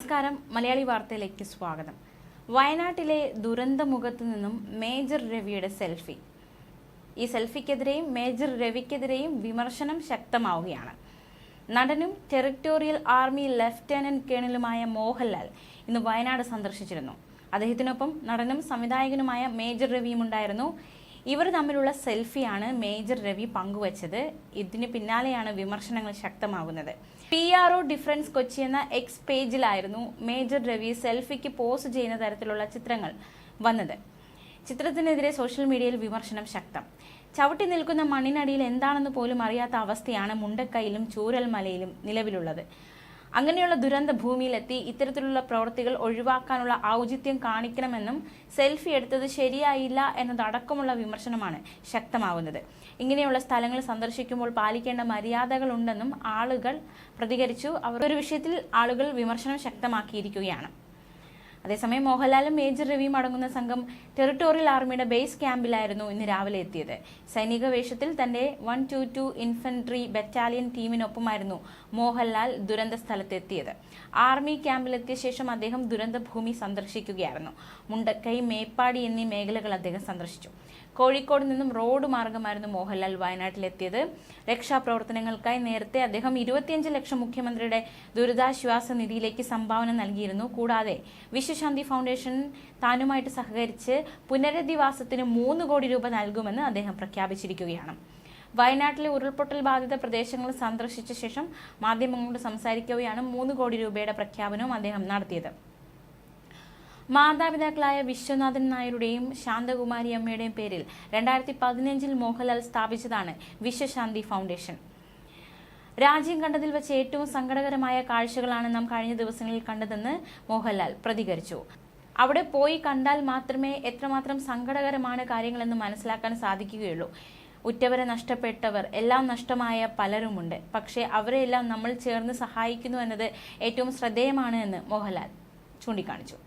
നമസ്കാരം. മലയാളി വാർത്തയിലേക്ക് സ്വാഗതം. വയനാട്ടിലെ ദുരന്തമുഖത്ത് നിന്നും മേജർ രവിയുടെ സെൽഫി. ഈ സെൽഫിക്കെതിരെയും മേജർ രവിക്കെതിരെയും വിമർശനം ശക്തമാവുകയാണ്. നടനും ടെറിട്ടോറിയൽ ആർമി ലഫ്റ്റനന്റ് കേണലുമായ മോഹൻലാൽ ഇന്ന് വയനാട് സന്ദർശിച്ചിരുന്നു. അദ്ദേഹത്തിനൊപ്പം നടനും സംവിധായകനുമായ മേജർ രവിയും ഉണ്ടായിരുന്നു ഇവർ തമ്മിലുള്ള സെൽഫിയാണ് മേജർ രവി പങ്കുവച്ചത്. ഇതിന് പിന്നാലെയാണ് വിമർശനങ്ങൾ ശക്തമാകുന്നത്. P R O defence Kochi എന്ന എക്സ് പേജിലായിരുന്നു മേജർ രവി സെൽഫിക്ക് പോസ്റ്റ് ചെയ്യുന്ന തരത്തിലുള്ള ചിത്രങ്ങൾ വന്നത്. ചിത്രത്തിനെതിരെ സോഷ്യൽ മീഡിയയിൽ വിമർശനം ശക്തം. ചവിട്ടി നിൽക്കുന്ന മണ്ണിനടിയിൽ എന്താണെന്ന് പോലും അറിയാത്ത അവസ്ഥയാണ് മുണ്ടക്കൈയിലും ചൂരൽമലയിലും നിലവിലുള്ളത്. അങ്ങനെയുള്ള ദുരന്ത ഭൂമിയിലെത്തി ഇത്തരത്തിലുള്ള പ്രവൃത്തികൾ ഒഴിവാക്കാനുള്ള ഔചിത്യം കാണിക്കണമെന്നും സെൽഫി എടുത്തത് ശരിയായില്ല എന്നതടക്കമുള്ള വിമർശനമാണ് ശക്തമാവുന്നത്. ഇങ്ങനെയുള്ള സ്ഥലങ്ങൾ സന്ദർശിക്കുമ്പോൾ പാലിക്കേണ്ട മര്യാദകളുണ്ടെന്നും ആളുകൾ പ്രതികരിച്ചു. അവർ ഒരു വിഷയത്തിൽ ആളുകൾ വിമർശനം ശക്തമാക്കിയിരിക്കുകയാണ്. അതേസമയം മോഹൻലാലും മേജർ രവിയും അടങ്ങുന്ന സംഘം ടെറിട്ടോറിയൽ ആർമിയുടെ ബേസ് ക്യാമ്പിലായിരുന്നു ഇന്ന് രാവിലെ എത്തിയത്. സൈനിക വേഷത്തിൽ തന്റെ one two two infantry battalion ടീമിനൊപ്പമായിരുന്നു Mohanlal ദുരന്ത സ്ഥലത്തെത്തിയത്. ആർമി ക്യാമ്പിലെത്തിയ ശേഷം അദ്ദേഹം ദുരന്തഭൂമി സന്ദർശിക്കുകയായിരുന്നു. മുണ്ടക്കൈ മേപ്പാടി എന്നീ മേഖലകൾ അദ്ദേഹം സന്ദർശിച്ചു. കോഴിക്കോട് നിന്നും റോഡ് മാർഗമായിരുന്നു മോഹൻലാൽ വയനാട്ടിലെത്തിയത്. രക്ഷാപ്രവർത്തനങ്ങൾക്കായി നേരത്തെ അദ്ദേഹം ഇരുപത്തിയഞ്ച് ലക്ഷം മുഖ്യമന്ത്രിയുടെ ദുരിതാശ്വാസ നിധിയിലേക്ക് സംഭാവന നൽകിയിരുന്നു. കൂടാതെ വിശ്വശാന്തി ഫൗണ്ടേഷൻ താനുമായിട്ട് സഹകരിച്ച് പുനരധിവാസത്തിന് മൂന്ന് കോടി രൂപ നൽകുമെന്ന് അദ്ദേഹം പ്രഖ്യാപിച്ചിരിക്കുകയാണ്. വയനാട്ടിലെ ഉരുൾപൊട്ടൽ ബാധിത പ്രദേശങ്ങൾ സന്ദർശിച്ച ശേഷം മാധ്യമങ്ങളോട് സംസാരിക്കുകയാണ് മൂന്ന് കോടി രൂപയുടെ പ്രഖ്യാപനവും അദ്ദേഹം നടത്തിയത്. മാതാപിതാക്കളായ വിശ്വനാഥൻ നായരുടെയും ശാന്തകുമാരി അമ്മയുടെയും പേരിൽ രണ്ടായിരത്തി പതിനഞ്ചിൽ മോഹൻലാൽ സ്ഥാപിച്ചതാണ് വിശ്വശാന്തി ഫൗണ്ടേഷൻ. രാജ്യം കണ്ടതിൽ വെച്ച് ഏറ്റവും സങ്കടകരമായ കാഴ്ചകളാണ് നാം കഴിഞ്ഞ ദിവസങ്ങളിൽ കണ്ടതെന്ന് മോഹൻലാൽ പ്രതികരിച്ചു. അവിടെ പോയി കണ്ടാൽ മാത്രമേ എത്രമാത്രം സങ്കടകരമാണ് കാര്യങ്ങളെന്ന് മനസ്സിലാക്കാൻ സാധിക്കുകയുള്ളൂ. ഉറ്റവരെ നഷ്ടപ്പെട്ടവർ എല്ലാം നഷ്ടമായ പലരുമുണ്ട്. പക്ഷേ അവരെയെല്ലാം നമ്മൾ ചേർന്ന് സഹായിക്കുന്നു എന്നത് ഏറ്റവും ശ്രദ്ധേയമാണ് എന്ന് മോഹൻലാൽ ചൂണ്ടിക്കാണിച്ചു.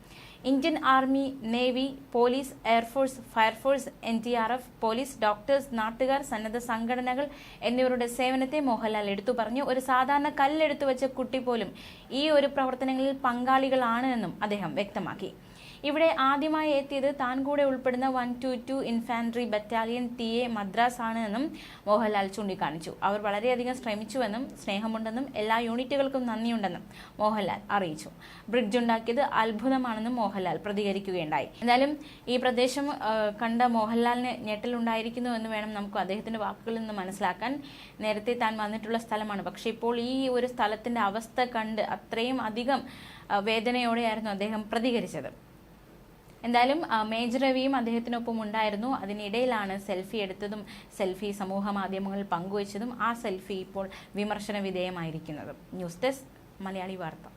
Indian army navy police air force fire force N T R F police doctors നാട്ടുകാർ സന്നദ്ധ സംഘടനകൾ എന്നിവരുടെ സേവനത്തെ മോഹൻലാൽ എടുത്തു പറഞ്ഞു. ഒരു സാധാരണ കല്ലെടുത്തു വെച്ച കുട്ടി പോലും ഈ ഒരു പ്രവർത്തനങ്ങളിൽ പങ്കാളികളാണ് എന്നും അദ്ദേഹം വ്യക്തമാക്കി. ഇവിടെ ആദ്യമായി എത്തിയത് താൻ കൂടെ ഉൾപ്പെടുന്ന one two two infantry battalion T A Madras ആണ് എന്നും മോഹൻലാൽ ചൂണ്ടിക്കാണിച്ചു. അവർ വളരെയധികം ശ്രമിച്ചുവെന്നും സ്നേഹമുണ്ടെന്നും എല്ലാ യൂണിറ്റുകൾക്കും നന്ദിയുണ്ടെന്നും മോഹൻലാൽ അറിയിച്ചു. ബ്രിഡ്ജ് ഉണ്ടാക്കിയത് അത്ഭുതമാണെന്നും മോഹൻലാൽ പ്രതികരിക്കുകയുണ്ടായി. എന്തായാലും ഈ പ്രദേശം കണ്ട മോഹൻലാലിന് ഞെട്ടലുണ്ടായിരിക്കുന്നു എന്ന് വേണം നമുക്ക് അദ്ദേഹത്തിന്റെ വാക്കുകളിൽ നിന്ന് മനസ്സിലാക്കാൻ. നേരത്തെ താൻ വന്നിട്ടുള്ള സ്ഥലമാണ്. പക്ഷെ ഇപ്പോൾ ഈ ഒരു സ്ഥലത്തിന്റെ അവസ്ഥ കണ്ട് അത്രയും അധികം വേദനയോടെയായിരുന്നു അദ്ദേഹം പ്രതികരിച്ചത്. എന്തായാലും മേജർ രവിയും അദ്ദേഹത്തിനൊപ്പം ഉണ്ടായിരുന്നു. അതിനിടയിലാണ് സെൽഫി എടുത്തതും സെൽഫി സമൂഹ മാധ്യമങ്ങളിൽ പങ്കുവച്ചതും ആ സെൽഫി ഇപ്പോൾ വിമർശന വിധേയമായിരിക്കുന്നതും. ന്യൂസ് ഡെസ്ക് മലയാളി വാർത്ത.